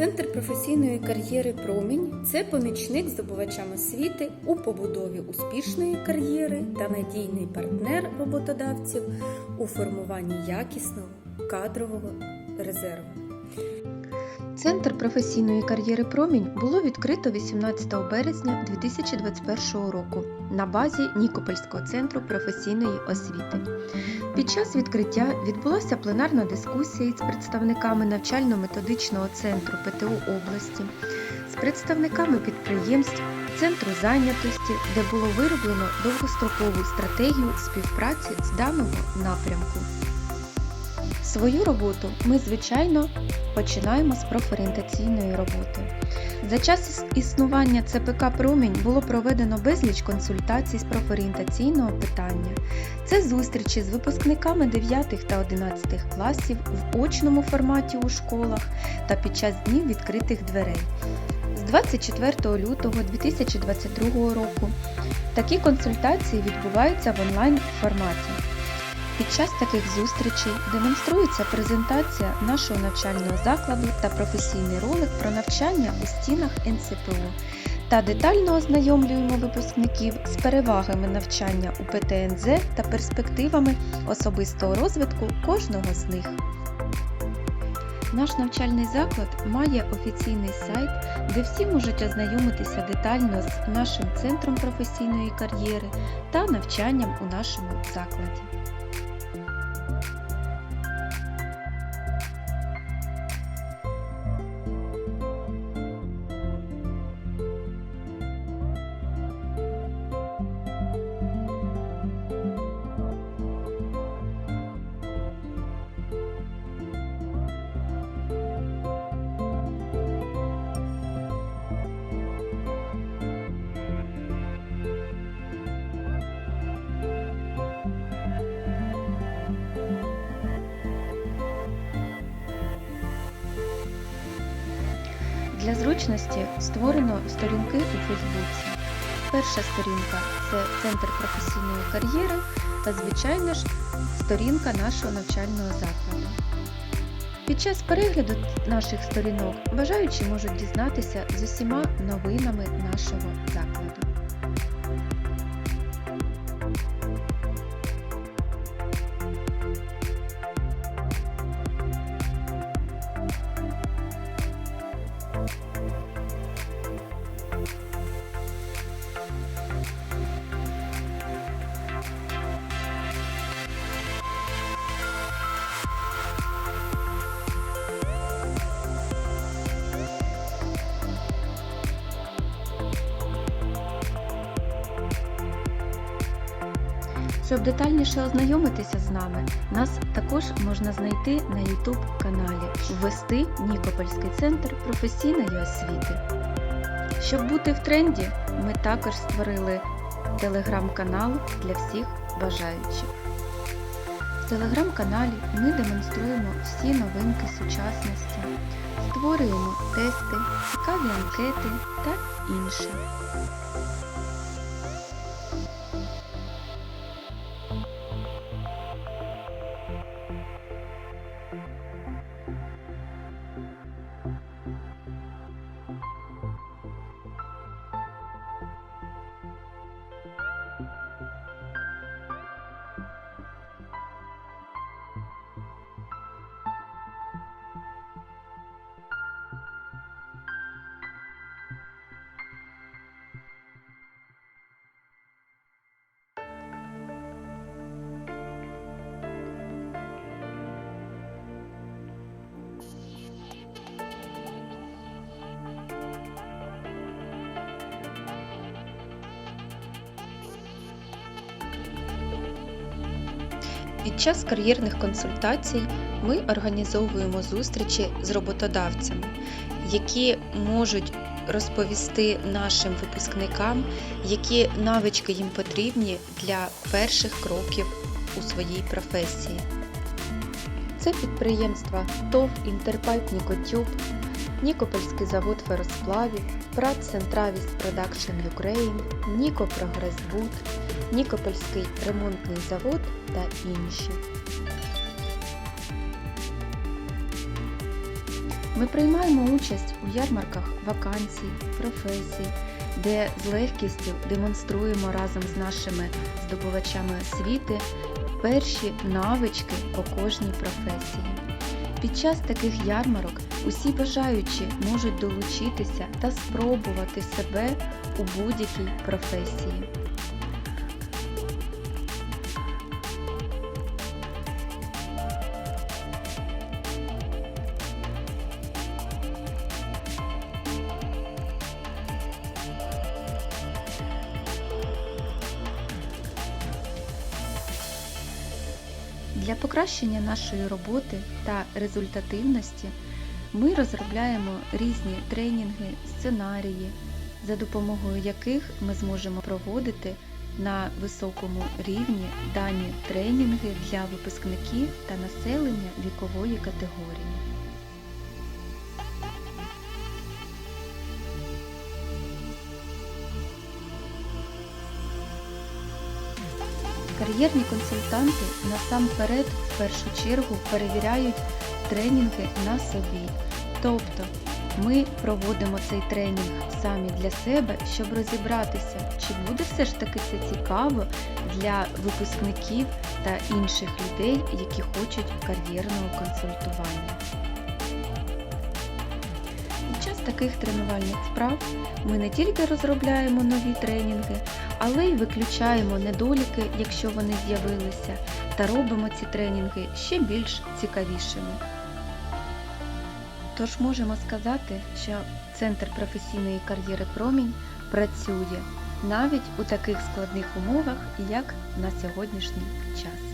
Центр професійної кар'єри Промінь це помічник здобувачам освіти у побудові успішної кар'єри та надійний партнер роботодавців у формуванні якісного кадрового резерву. Центр професійної кар'єри Промінь було відкрито 18 березня 2021 року на базі Нікопольського центру професійної освіти. Під час відкриття відбулася пленарна дискусія із представниками навчально-методичного центру ПТУ області, з представниками підприємств, центру зайнятості, де було вироблено довгострокову стратегію співпраці з даного напрямку. Свою роботу ми, звичайно, починаємо з профорієнтаційної роботи. За час існування ЦПК Промінь було проведено безліч консультацій з профорієнтаційного питання. Це зустрічі з випускниками 9 та 11 класів в очному форматі у школах та під час днів відкритих дверей. З 24 лютого 2022 року такі консультації відбуваються в онлайн форматі. Під час таких зустрічей демонструється презентація нашого навчального закладу та професійний ролик про навчання у стінах НЦПУ та детально ознайомлюємо випускників з перевагами навчання у ПТНЗ та перспективами особистого розвитку кожного з них. Наш навчальний заклад має офіційний сайт, де всі можуть ознайомитися детально з нашим центром професійної кар'єри та навчанням у нашому закладі. Для зручності створено сторінки у Фейсбуці. Перша сторінка це Центр професійної кар'єри та, звичайно ж, сторінка нашого навчального закладу. Під час перегляду наших сторінок бажаючі можуть дізнатися з усіма новинами нашого закладу. Щоб детальніше ознайомитися з нами, нас також можна знайти на YouTube каналі Ввести Нікопольський центр професійної освіти. Щоб бути в тренді, ми також створили телеграм-канал для всіх бажаючих. В телеграм-каналі ми демонструємо всі новинки сучасності, створюємо тести, цікаві анкети та інше. Під час кар'єрних консультацій ми організовуємо зустрічі з роботодавцями, які можуть розповісти нашим випускникам, які навички їм потрібні для перших кроків у своїй професії. Це підприємства ТОВ Інтерпайп Нікотюб, Нікопольський завод феросплавів, Прат Центравіс Продакшн Юкрейн, Ніко Прогресбуд, Нікопольський ремонтний завод та інші. Ми приймаємо участь у ярмарках вакансій, професій, де з легкістю демонструємо разом з нашими здобувачами освіти перші навички по кожній професії. Під час таких ярмарок усі бажаючі можуть долучитися та спробувати себе у будь-якій професії. Для покращення нашої роботи та результативності ми розробляємо різні тренінги, сценарії, за допомогою яких ми зможемо проводити на високому рівні дані тренінги для випускників та населення вікової категорії. Кар'єрні консультанти насамперед в першу чергу перевіряють тренінги на собі. Тобто ми проводимо цей тренінг самі для себе, щоб розібратися, чи буде все ж таки це цікаво для випускників та інших людей, які хочуть кар'єрного консультування. Під час таких тренувальних справ ми не тільки розробляємо нові тренінги, але й виключаємо недоліки, якщо вони з'явилися, та робимо ці тренінги ще більш цікавішими. Тож можемо сказати, що Центр професійної кар'єри Промінь працює навіть у таких складних умовах, як на сьогоднішній час.